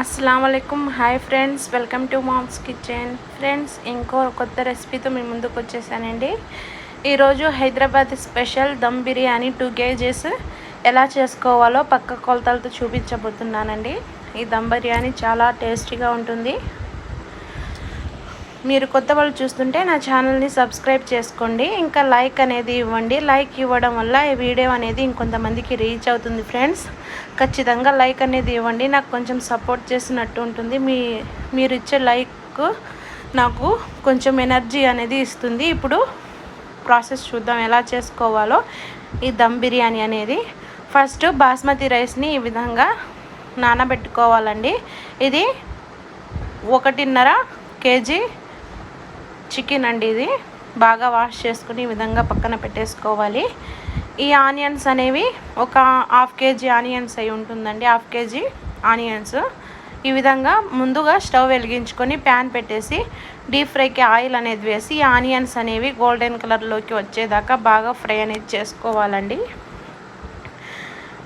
అస్సలం hi friends welcome to Mom's kitchen friends ఇంకో కొత్త రెసిపీతో మీ ముందుకు వచ్చేసానండి. ఈరోజు Hyderabad special dum biryani two KGs ఎలా చేసుకోవాలో పక్క కొలతలతో చూపించబోతున్నానండి. ఈ దమ్ బిర్యానీ చాలా టేస్టీగా ఉంటుంది. మీరు కొత్త వాళ్ళు చూస్తుంటే నా ఛానల్ని సబ్స్క్రైబ్ చేసుకోండి. ఇంకా లైక్ అనేది ఇవ్వండి. లైక్ ఇవ్వడం వల్ల ఈ వీడియో అనేది ఇంకొంతమందికి రీచ్ అవుతుంది ఫ్రెండ్స్. ఖచ్చితంగా లైక్ అనేది ఇవ్వండి. నాకు కొంచెం సపోర్ట్ చేసినట్టు ఉంటుంది. మీ మీరు ఇచ్చే లైక్ నాకు కొంచెం ఎనర్జీ అనేది ఇస్తుంది. ఇప్పుడు ప్రాసెస్ చూద్దాం ఎలా చేసుకోవాలో. ఈ దమ్ బిర్యానీ అనేది. ఫస్ట్ బాస్మతి రైస్ని ఈ విధంగా నానబెట్టుకోవాలండి. ఇది ఒకటిన్నర కేజీ చికెన్ అండి ఇది. బాగా వాష్ చేసుకుని ఈ విధంగా పక్కన పెట్టేసుకోవాలి. ఈ ఆనియన్స్ అనేవి ఒక హాఫ్ కేజీ ఆనియన్స్ అయి ఉంటుందండి. Half KG onions. ఈ విధంగా ముందుగా స్టవ్ వెలిగించుకొని ప్యాన్ పెట్టేసి డీప్ ఫ్రైకి ఆయిల్ అనేది వేసి ఈ ఆనియన్స్ అనేవి గోల్డెన్ కలర్లోకి వచ్చేదాకా బాగా ఫ్రై అనేది చేసుకోవాలండి.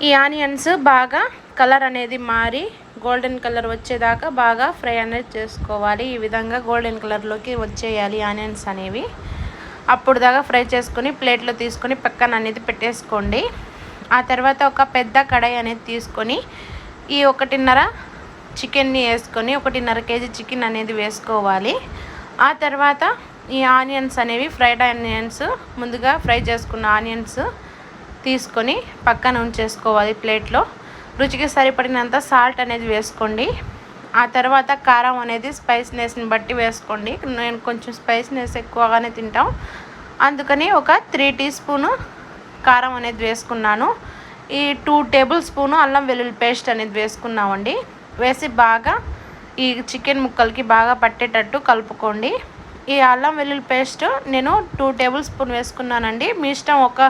ఈ ఆనియన్స్ బాగా కలర్ అనేది మారి గోల్డెన్ కలర్ వచ్చేదాకా బాగా ఫ్రై అనేది చేసుకోవాలి. ఈ విధంగా గోల్డెన్ కలర్లోకి వచ్చేయాలి ఆనియన్స్ అనేవి. అప్పుడు దాకా ఫ్రై చేసుకుని ప్లేట్లో తీసుకొని పక్కన అనేది పెట్టేసుకోండి. ఆ తర్వాత ఒక పెద్ద కడాయి అనేది తీసుకొని ఈ ఒకటిన్నర చికెన్ని వేసుకొని ఒకటిన్నర కేజీ చికెన్ అనేది వేసుకోవాలి. ఆ తర్వాత ఈ ఆనియన్స్ అనేవి ఫ్రైడ్ ఆనియన్స్ ముందుగా ఫ్రై చేసుకున్న ఆనియన్స్ తీసుకొని పక్కన ఉంచేసుకోవాలి ప్లేట్లో. రుచికి సరిపడినంత సాల్ట్ అనేది వేసుకోండి. ఆ తర్వాత కారం అనేది స్పైస్నెస్ని బట్టి వేసుకోండి. నేను కొంచెం స్పైస్నెస్ ఎక్కువగానే తింటాం. అందుకని ఒక త్రీ టీ స్పూను కారం అనేది వేసుకున్నాను. ఈ టూ టేబుల్ స్పూను అల్లం వెల్లుల్లి పేస్ట్ అనేది వేసుకున్నామండి. వేసి బాగా ఈ చికెన్ ముక్కలకి బాగా పట్టేటట్టు కలుపుకోండి. ఈ అల్లం వెల్లుల్లి పేస్ట్ నేను టూ టేబుల్ స్పూన్ వేసుకున్నానండి. మీ ఇష్టం ఒక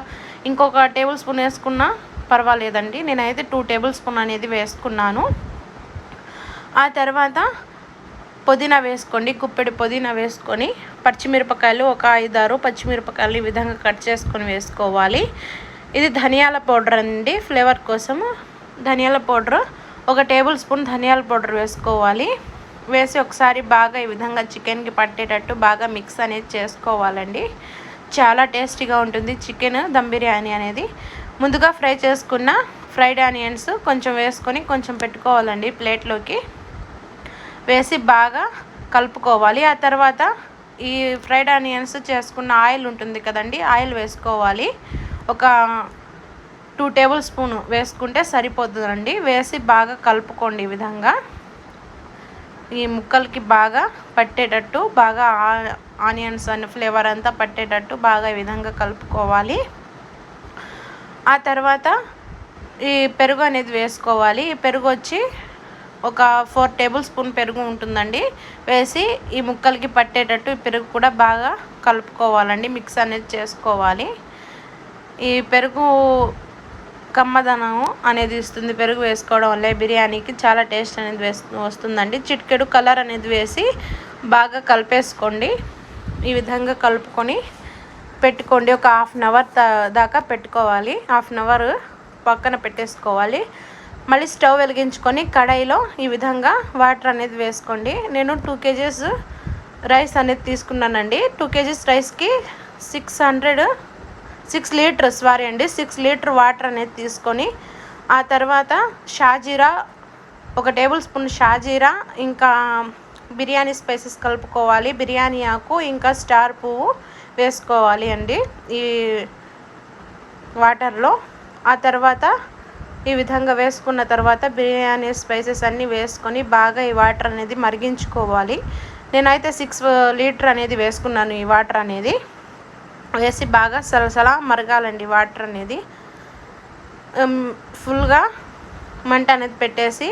ఇంకొక టేబుల్ స్పూన్ వేసుకున్నా పర్వాలేదండి. నేనైతే టూ టేబుల్ స్పూన్ అనేది వేసుకున్నాను. ఆ తర్వాత పుదీనా వేసుకోండి. కుప్పెడి పుదీనా వేసుకొని పచ్చిమిరపకాయలు ఒక ఐదారు పచ్చిమిరపకాయలు ఈ విధంగా కట్ చేసుకొని వేసుకోవాలి. ఇది ధనియాల పౌడర్ అండి. ఫ్లేవర్ కోసము ధనియాల పౌడర్ ఒక టేబుల్ స్పూన్ ధనియాల పౌడర్ వేసుకోవాలి. వేసి ఒకసారి బాగా ఈ విధంగా చికెన్కి పట్టేటట్టు బాగా మిక్స్ అనేది చేసుకోవాలండి. చాలా టేస్టీగా ఉంటుంది. చికెన్ దమ్ బిర్యానీ అనేది ముందుగా ఫ్రై చేసుకున్న ఫ్రైడ్ ఆనియన్స్ కొంచెం వేసుకొని కొంచెం పెట్టుకోవాలండి ప్లేట్లోకి. వేసి బాగా కలుపుకోవాలి. ఆ తర్వాత ఈ ఫ్రైడ్ ఆనియన్స్ చేసుకున్న ఆయిల్ ఉంటుంది కదండి ఆయిల్ వేసుకోవాలి. ఒక టూ టేబుల్ స్పూన్ వేసుకుంటే సరిపోతుందండి. వేసి బాగా కలుపుకోండి ఈ విధంగా. ఈ ముక్కలకి బాగా పట్టేటట్టు బాగా ఆనియన్స్ అని ఫ్లేవర్ అంతా పట్టేటట్టు బాగా ఈ విధంగా కలుపుకోవాలి. ఆ తర్వాత ఈ పెరుగు అనేది వేసుకోవాలి. ఈ పెరుగు వచ్చి ఒక ఫోర్ టేబుల్ స్పూన్ పెరుగు ఉంటుందండి. వేసి ఈ ముక్కలకి పట్టేటట్టు ఈ పెరుగు కూడా బాగా కలుపుకోవాలండి. మిక్స్ అనేది చేసుకోవాలి. ఈ పెరుగు కమ్మదనం అనేది ఇస్తుంది. పెరుగు వేసుకోవడం వల్ల బిర్యానీకి చాలా టేస్ట్ అనేది వస్తుందండి. చిటికెడు కలర్ అనేది వేసి బాగా కలిపేసుకోండి. ఈ విధంగా కలుపుకొని పెట్టుకోండి. ఒక హాఫ్ అన్ అవర్ దాకా పెట్టుకోవాలి. హాఫ్ అన్ అవర్ పక్కన పెట్టేసుకోవాలి. మళ్ళీ స్టవ్ వెలిగించుకొని కడాయిలో ఈ విధంగా వాటర్ అనేది వేసుకోండి. నేను టూ కేజీస్ రైస్ అనేది తీసుకున్నానండి. టూ కేజీస్ రైస్కి six hundred six litre sorry అండి సిక్స్ లీటర్ వాటర్ అనేది తీసుకొని ఆ తర్వాత షాజీరా ఒక టేబుల్ స్పూన్ షాజీరా ఇంకా బిర్యానీ స్పైసెస్ కలుపుకోవాలి. బిర్యానీ ఆకు ఇంకా స్టార్ పువ్వు వేసుకోవాలి అండి. ఈ వాటర్లో. ఆ తర్వాత ఈ విధంగా వేసుకున్న తర్వాత బిర్యానీ స్పైసెస్ అన్నీ వేసుకొని బాగా ఈ వాటర్ అనేది మరిగించుకోవాలి. నేనైతే సిక్స్ లీటర్ అనేది వేసుకున్నాను ఈ వాటర్ అనేది. వేసి బాగా సలసలా మరగాలండి వాటర్ అనేది. ఫుల్గా మంట అనేది పెట్టేసి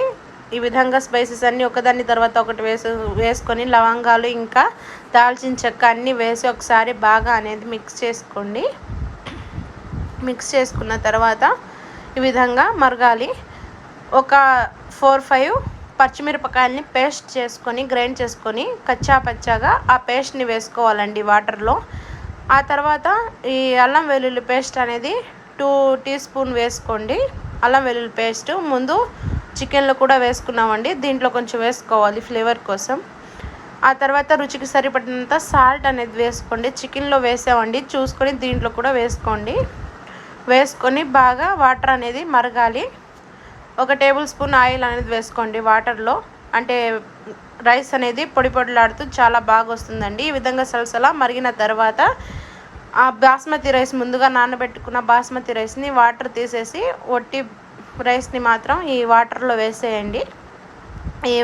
ఈ విధంగా స్పైసెస్ అన్నీ ఒకదాని తర్వాత ఒకటి వేసు వేసుకొని లవంగాలు ఇంకా దాల్చిన చెక్క అన్నీ వేసి ఒకసారి బాగా అనేది మిక్స్ చేసుకోండి. మిక్స్ చేసుకున్న తర్వాత ఈ విధంగా మరగాలి. ఒక ఫోర్ ఫైవ్ పచ్చిమిరపకాయలని పేస్ట్ చేసుకొని గ్రైండ్ చేసుకొని కచ్చా పచ్చాగా ఆ పేస్ట్ని వేసుకోవాలండి వాటర్లో. ఆ తర్వాత ఈ అల్లం వెల్లుల్లి పేస్ట్ అనేది టూ టీ స్పూన్ వేసుకోండి. అల్లం వెల్లుల్లి పేస్ట్ ముందు చికెన్లో కూడా వేసుకున్నామండి. దీంట్లో కొంచెం వేసుకోవాలి ఫ్లేవర్ కోసం. ఆ తర్వాత రుచికి సరిపడినంత సాల్ట్ అనేది వేసుకోండి. చికెన్లో వేసామండి. చూసుకొని దీంట్లో కూడా వేసుకోండి. వేసుకొని బాగా వాటర్ అనేది మరగాలి. ఒక టేబుల్ స్పూన్ ఆయిల్ అనేది వేసుకోండి వాటర్లో. అంటే రైస్ అనేది పొడి పొడిలాడుతూ చాలా బాగా వస్తుందండి. ఈ విధంగా సలసలా మరిగిన తర్వాత ఆ బాస్మతి రైస్ ముందుగా నానబెట్టుకున్న బాస్మతి రైస్ని వాటర్ తీసేసి ఒట్టి రైస్ని మాత్రం ఈ వాటర్లో వేసేయండి.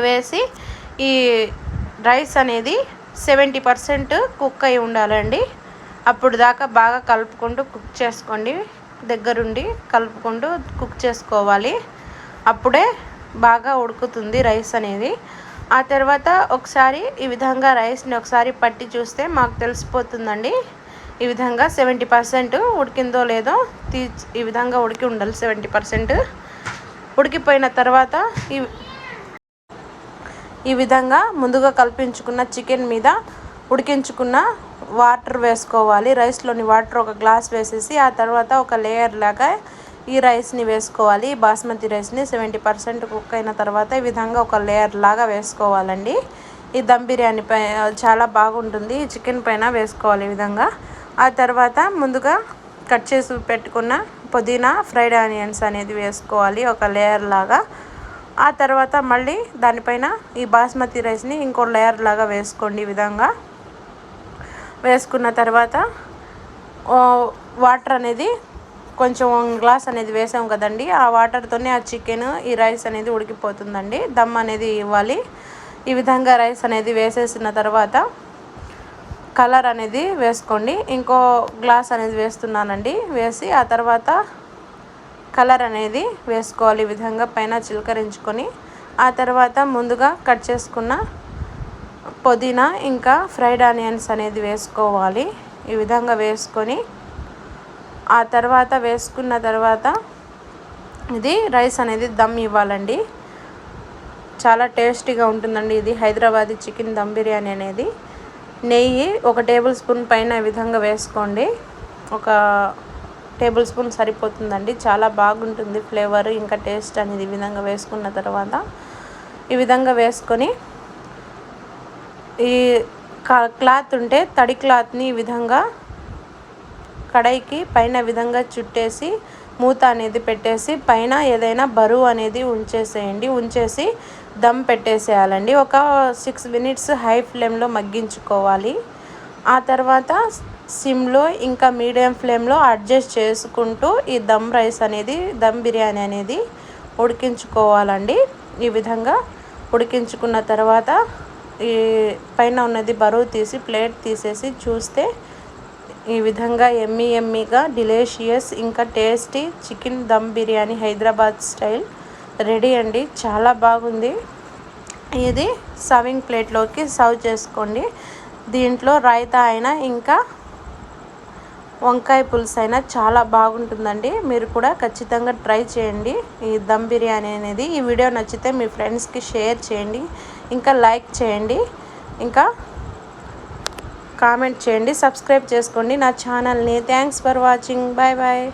వేసి ఈ రైస్ అనేది సెవెంటీ పర్సెంట్ కుక్ అయి ఉండాలండి. అప్పుడు దాకా బాగా కలుపుకుంటూ కుక్ చేసుకోండి. దగ్గరుండి కలుపుకుంటూ కుక్ చేసుకోవాలి. అప్పుడే బాగా ఉడుకుతుంది రైస్ అనేది. ఆ తర్వాత ఒకసారి ఈ విధంగా రైస్ని ఒకసారి పట్టి చూస్తే మాకు తెలిసిపోతుందండి. ఈ విధంగా సెవెంటీ పర్సెంట్ ఉడికిందో లేదో తీ ఈ విధంగా ఉడికి ఉండాలి. సెవెంటీ పర్సెంట్ ఉడికిపోయిన తర్వాత ఈ ఈ విధంగా ముందుగా కల్పించుకున్న చికెన్ మీద ఉడికించుకున్న వాటర్ వేసుకోవాలి. రైస్లోని వాటర్ ఒక గ్లాస్ వేసేసి ఆ తర్వాత ఒక లేయర్ లాగా ఈ రైస్ని వేసుకోవాలి. బాస్మతి రైస్ని సెవెంటీ పర్సెంట్ కుక్ అయిన తర్వాత ఈ విధంగా ఒక లేయర్ లాగా వేసుకోవాలండి. ఈ దమ్ బిర్యానీ పై చాలా బాగుంటుంది. చికెన్ పైన వేసుకోవాలి ఈ విధంగా. ఆ తర్వాత ముందుగా కట్ చేసి పెట్టుకున్న పుదీనా ఫ్రైడ్ ఆనియన్స్ అనేది వేసుకోవాలి ఒక లేయర్ లాగా. ఆ తర్వాత మళ్ళీ దానిపైన ఈ బాస్మతి రైస్ని ఇంకో లేయర్ లాగా వేసుకోండి ఈ విధంగా. వేసుకున్న తర్వాత వాటర్ అనేది కొంచెం గ్లాస్ అనేది వేసాం కదండి ఆ వాటర్తోనే ఆ చికెన్ ఈ రైస్ అనేది ఉడికిపోతుందండి. దమ్ అనేది ఇవ్వాలి. ఈ విధంగా రైస్ అనేది వేసేసిన తర్వాత కలర్ అనేది వేసుకోండి. ఇంకో గ్లాస్ అనేది వేస్తున్నానండి వేసి ఆ తర్వాత కలర్ అనేది వేసుకోవాలి ఈ విధంగా పైన చిలకరించుకొని. ఆ తర్వాత ముందుగా కట్ చేసుకున్న పుదీనా ఇంకా ఫ్రైడ్ ఆనియన్స్ అనేది వేసుకోవాలి. ఈ విధంగా వేసుకొని ఆ తర్వాత వేసుకున్న తర్వాత ఇది రైస్ అనేది దమ్ ఇవ్వాలండి. చాలా టేస్టీగా ఉంటుందండి ఇది హైదరాబాదీ చికెన్ దమ్ బిర్యానీ అనేది. నెయ్యి ఒక టేబుల్ స్పూన్ పైన ఈ విధంగా వేసుకోండి. ఒక టేబుల్ స్పూన్ సరిపోతుందండి. చాలా బాగుంటుంది ఫ్లేవర్ ఇంకా టేస్ట్ అనేది ఈ విధంగా వేసుకున్న తర్వాత. ఈ విధంగా వేసుకొని ఈ క్లాత్ ఉంటే తడి క్లాత్ని ఈ విధంగా కడాయికి పైన విధంగా చుట్టేసి మూత అనేది పెట్టేసి పైన ఏదైనా బరువు అనేది ఉంచేసేయండి. ఉంచేసి దమ్ పెట్టేసేయాలండి. ఒక సిక్స్ మినిట్స్ హై ఫ్లేమ్లో మగ్గించుకోవాలి. ఆ తర్వాత సిమ్లో ఇంకా మీడియం ఫ్లేమ్లో అడ్జస్ట్ చేసుకుంటూ ఈ దమ్ రైస్ అనేది దమ్ బిర్యానీ అనేది ఉడికించుకోవాలండి. ఈ విధంగా ఉడికించుకున్న తర్వాత ఈ పైన ఉన్నది బరువు తీసి ప్లేట్ తీసేసి చూస్తే ఈ విధంగా ఎమ్మీ ఎమ్మీగా డిలేషియస్ ఇంకా tasty chicken dum biryani Hyderabad style ready అండి. చాలా బాగుంది. ఇది సర్వింగ్ ప్లేట్లోకి సర్వ్ చేసుకోండి. దీంట్లో రైతా అయినా ఇంకా వంకాయ పులుసు అయినా చాలా బాగుంటుందండి. మీరు కూడా ఖచ్చితంగా ట్రై చేయండి. ఈ దమ్ బిర్యానీ అనేది ఈ వీడియో నచ్చితే మీ ఫ్రెండ్స్కి షేర్ చేయండి. ఇంకా లైక్ చేయండి. ఇంకా కామెంట్ చేయండి. సబ్స్క్రైబ్ చేసుకోండి. నా ఛానల్ని. Thanks for watching. Bye bye.